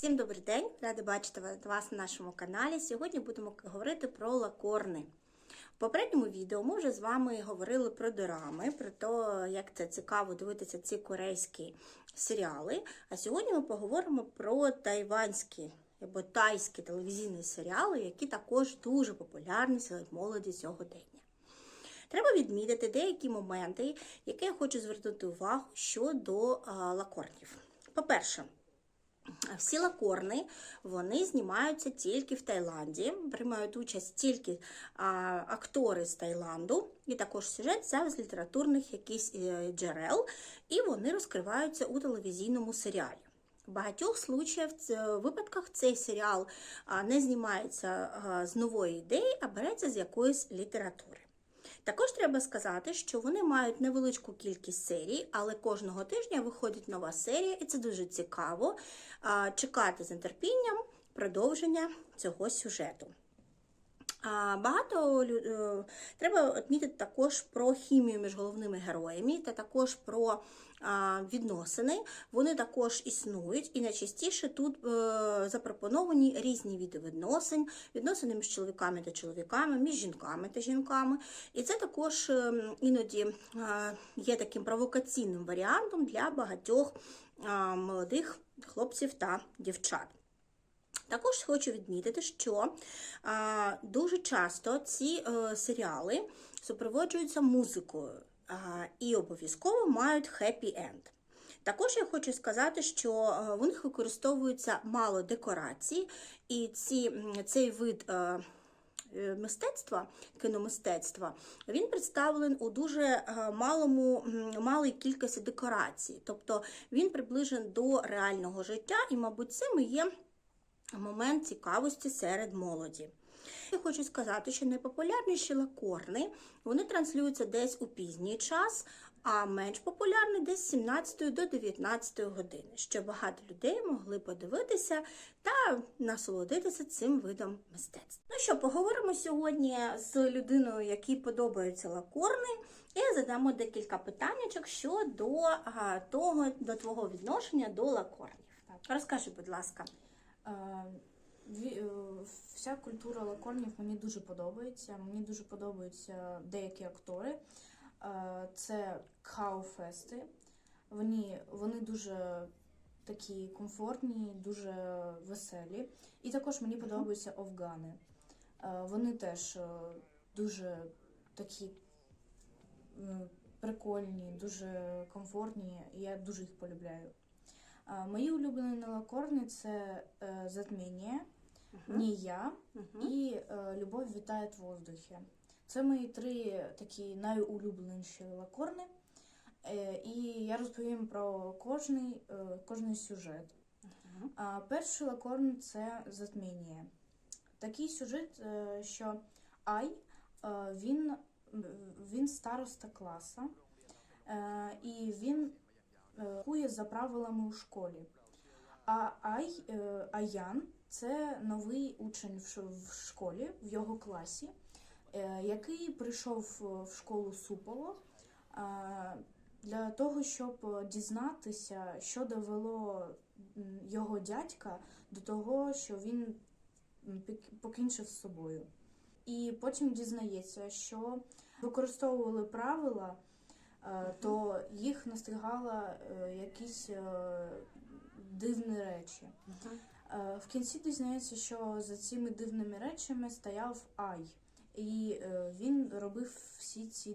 Всім добрий день! Рада бачити вас на нашому каналі. Сьогодні будемо говорити про лакорни. В попередньому відео ми вже з вами говорили про дорами, про те, як це цікаво дивитися ці корейські серіали. А сьогодні ми поговоримо про тайванські або тайські телевізійні серіали, які також дуже популярні серед молоді сьогодення. Треба відмітити деякі моменти, які я хочу звернути увагу щодо лакорнів. По-перше, всі лакорни вони знімаються тільки в Таїланді, приймають участь тільки а, актори з Таїланду, і також сюжет взяв з літературних якісь е, джерел, і вони розкриваються у телевізійному серіалі. В багатьох случаях, випадках цей серіал не знімається а, з нової ідеї, а береться з якоїсь літератури. Також треба сказати, що вони мають невеличку кількість серій, але кожного тижня виходить нова серія, і це дуже цікаво чекати з нетерпінням продовження цього сюжету. Багато е, треба відмітити також про хімію між головними героями та також про відносини. Вони також існують, і найчастіше тут е, запропоновані різні види відносин, відносини між чоловіками та чоловіками, між жінками та жінками. І це також е, іноді є таким провокаційним варіантом для багатьох молодих хлопців та дівчат. Також хочу відмітити, що а, дуже часто ці е, серіали супроводжуються музикою а, і обов'язково мають хеппі-енд. Також я хочу сказати, що е, в них використовується мало декорацій, і ці, цей вид е, е, мистецтва, кіномистецтва, він представлений у дуже малому, малій кількості декорацій. Тобто він приближений до реального життя, і, мабуть, цим і є момент цікавості серед молоді. Я хочу сказати, що найпопулярніші лакорни вони транслюються десь у пізній час, а менш популярні десь з 17 до 19 години, щоб багато людей могли подивитися та насолодитися цим видом мистецтва. Ну що, поговоримо сьогодні з людиною, якій подобаються лакорни, і задамо декілька питаннячок щодо того, до твого відношення до лакорнів. Розкажи, будь ласка. Е, е, Вся культура лакорнів мені дуже подобається. Мені дуже подобаються деякі актори. Е, Це кауфести. Вони, вони дуже такі комфортні, дуже веселі. І також мені подобаються овгани. Е, Вони теж дуже такі прикольні, дуже комфортні, і я дуже їх полюбляю. Мої улюблені лакорни це е, затміння, «Ні я Мгм. і е, Любов вітає в воздухі. Це мої три такі найулюбленіші лакорни. Е, і я розповім про кожний, е, кожний сюжет. Перший лакорн це затміння. Такий сюжет, що Ай він, він староста класа, і він кує за правилами у школі. А Ай, е, Аян це новий учень в школі, в його класі, е, який прийшов е, в школу Суполо е, для того, щоб дізнатися, що довело його дядька до того, що він покінчив з собою. І потім дізнається, що використовували правила, е, то їх настигала е, якісь е, дивні речі. Е, В кінці дізнається, що за цими дивними речами стояв Ай, і е, він робив всі ці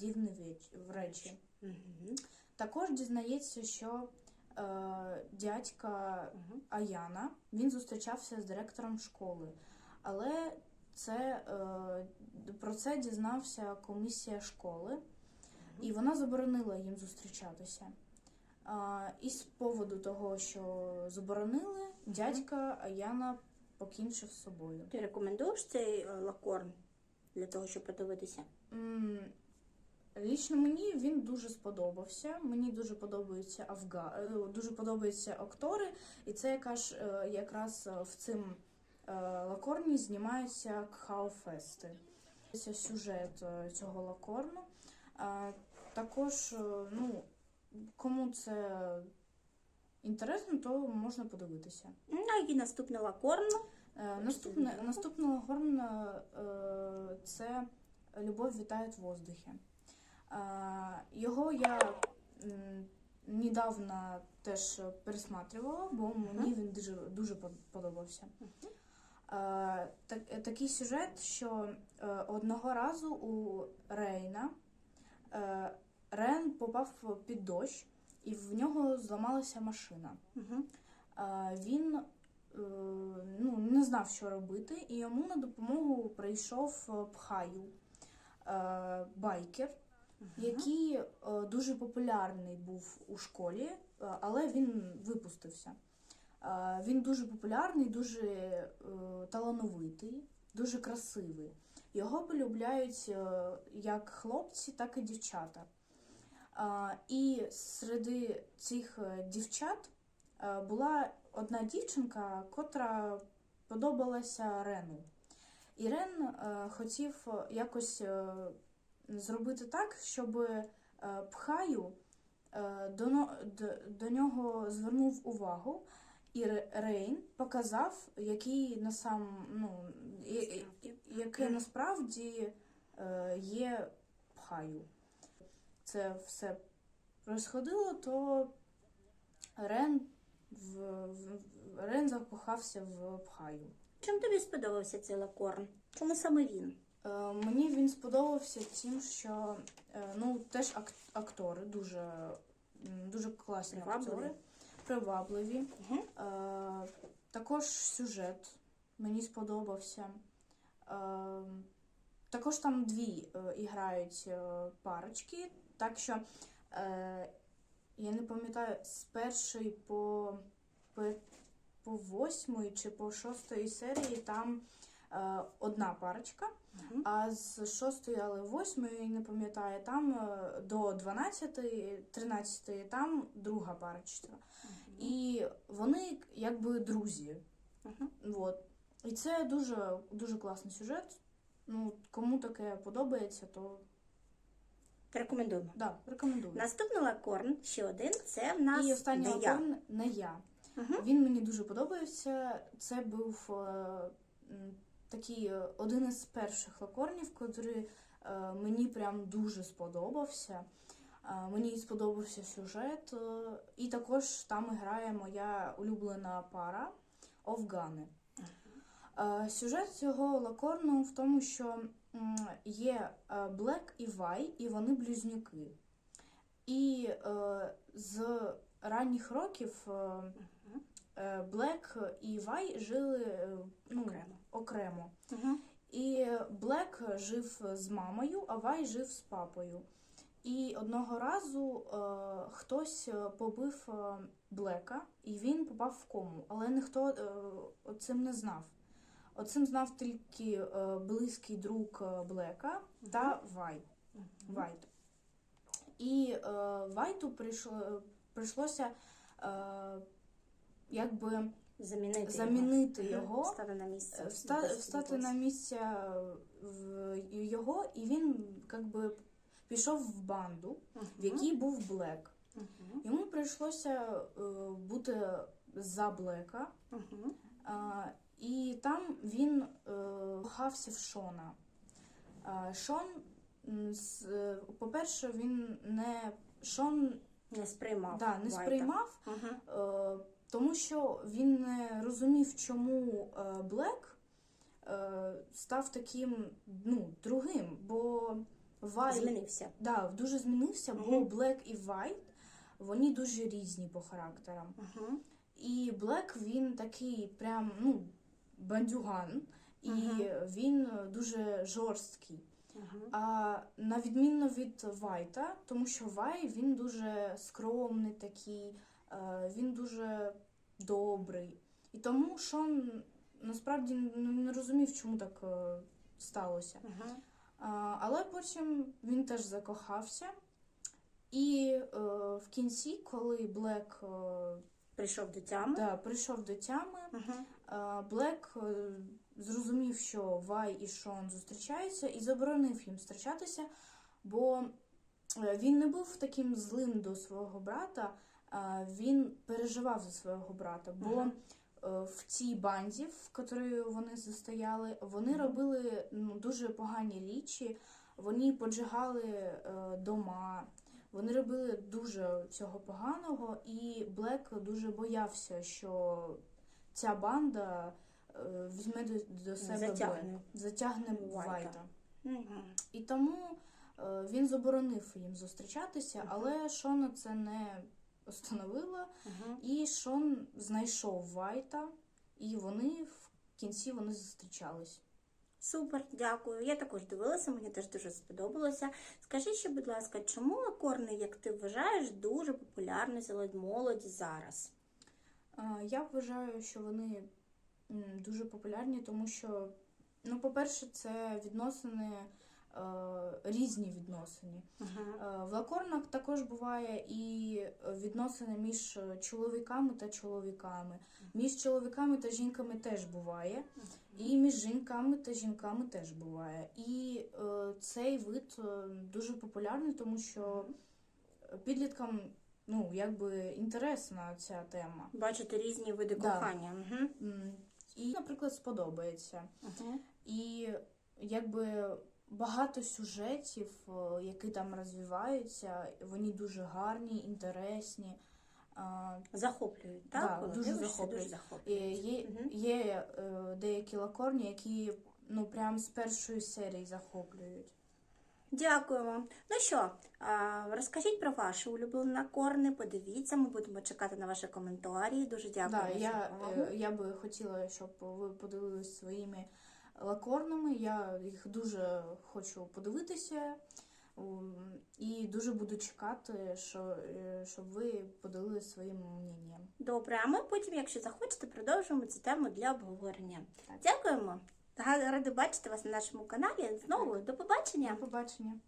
дивні речі. Також дізнається, що е, дядька Аяна він зустрічався з директором школи, але це, е, про це дізнався комісія школи, і вона заборонила їм зустрічатися. А, і з поводу того, що заборонили, дядька Аяна покінчив з собою. Ти рекомендуєш цей е, лакорн для того, щоб подивитися? М, Лічно мені він дуже сподобався. Мені дуже подобаються авга... е, дуже подобаються актори, і це якраз, е, якраз в цим е, лакорні знімаються кхауфести. Це сюжет е, цього лакорну. Також, е, ну, кому це інтересно, то можна подивитися. Ну і наступне лакорн. Е, Наступне, відео. наступного горн е, це Любов вітає в воздухі. Його я недавно теж пересматривала, бо мені він дуже, дуже подобався. Так, такий сюжет, що одного разу у Рейна Рен попав під дощ, і в нього зламалася машина. Угу. Він е, ну, не знав, що робити, і йому на допомогу прийшов е, Пхаю, е, байкер, який е, дуже популярний був у школі, але він випустився. Він дуже популярний, дуже талановитий, дуже красивий. Його полюбляють як хлопці, так і дівчата. І серед цих е, дівчат е, була одна дівчинка, котра подобалася Рену. І Рен е, хотів якось зробити так, щоб Пхаю до, нього звернув увагу, і Рейн показав, який на сам, ну, яке насправді є Пхаю. Це все розходило, то Рен, в, в, Рен закохався в Пхаю. Чим тобі сподобався цей лакорн? Чому саме він? Е, Мені він сподобався тим, що е, ну, теж ак- актори дуже, дуже класні Привабливі. актори, привабливі. Угу. Е, Також сюжет мені сподобався. Е, Також там дві е, іграють е, парочки, так що е, я не пам'ятаю, з першої по, по, по восьмої чи по шостої серії там е, одна парочка. Угу. А з 6, але 8, не пам'ятаю, там е, до 12, 13 там друга парочка. І вони якби друзі. Угу. От. І це дуже, дуже класний сюжет. Ну, кому таке подобається, то Рекомендуємо. да, рекомендую. Наступний лакорн, ще один, це в нас І останній не я. лакон не я. Угу. Він мені дуже подобався. Це був е, такий е, один із перших лакорнів, котрий е, мені прям дуже сподобався. Е, мені сподобався сюжет, е, і також там грає моя улюблена пара Овгани. Е, Сюжет цього лакорну в тому, що є е, Блек і Вай, і вони близнюки. І е, з ранніх років е, е, Блек і Вай жили е, ну, Окремо. окремо. Угу. І Блек жив з мамою, а Вай жив з папою. І одного разу е, хтось побив Блека, і він попав в кому, але ніхто е, цим не знав. Оцим знав тільки е, близький друг е, Блека та Вай. Вайт. І е, Вайту прийшло, прийшлося якби Замінити, замінити його, Стати на місце. вста, встати на місце в його, і він якби пішов в банду, в якій був Блек. Йому прийшлося бути за Блека, і там він е, кохався в Шона. Шон, е, по-перше, він не Шон Не сприймав. да, не Вайта. сприймав, е, тому що він не розумів, чому е, Блек е, став таким ну, другим, бо Вай Змінився. да, дуже змінився, бо Мгм. Блек і Вайт вони дуже різні по характерам. Угу. І Блек він такий прям ну, бандюган, і Мгм. він дуже жорсткий. Угу. А на відміну від Вайта, тому що Вай він дуже скромний такий, він дуже добрий. І тому Шон насправді не розумів, чому так е, сталося. Угу. А, але потім він теж закохався. І е, в кінці, коли Блек е, Прийшов до тями. да, прийшов до тями, Угу. е, Блек е, зрозумів, що Вай і Шон зустрічаються, і заборонив їм зустрічатися, бо е, він не був таким злим до свого брата, е, він переживав за свого брата, бо е, в цій банді, в якій вони застояли, вони робили ну, дуже погані річі, вони поджигали е, дома, вони робили дуже всього поганого, і Блек дуже боявся, що ця банда е, візьме до, до себе Затягне. Затягне Вайта. Вайта. Мгм. І тому е, він заборонив їм зустрічатися, Мгм. але Шона це не остановило. Мгм. І Шон знайшов Вайта, і вони в кінці вони зустрічались. Супер, дякую. Я також дивилася, мені теж дуже сподобалося. Скажи ще, будь ласка, чому лакорни, як ти вважаєш, дуже популярні серед молоді зараз? Я вважаю, що вони дуже популярні, тому що, ну, по-перше, це відносини, е, різні відносини. Мгм. Е, В лакорнах також буває і відносини між чоловіками та чоловіками. Між чоловіками та жінками теж буває. І між жінками та жінками теж буває. І е, цей вид дуже популярний, тому що підліткам ну, якби інтересна ця тема. Бачити різні види Да. кохання. М, І, наприклад, сподобається. Мгм. І якби багато сюжетів, е, які там розвиваються, вони дуже гарні, інтересні. А, Захоплюють, так? Да, Коли дуже дивишся, захоплюють. дуже і захоплюють. Є, Мгм. є е, деякі лакорні, які ну прям з першої серії захоплюють. Дякуємо. Ну що, розкажіть про ваші улюблені лакорни, подивіться, ми будемо чекати на ваші коментарі. Дуже дякую. Да, я, увагу. е, я би хотіла, щоб ви подивились своїми лакорнами. Я їх дуже хочу подивитися. І дуже буду чекати, що, е, щоб ви поділилися своїм мненням. Добре, а ми потім, якщо захочете, продовжимо цю тему для обговорення. Так. Дякуємо. Ради бачити вас на нашому каналі. Знову до побачення. До побачення.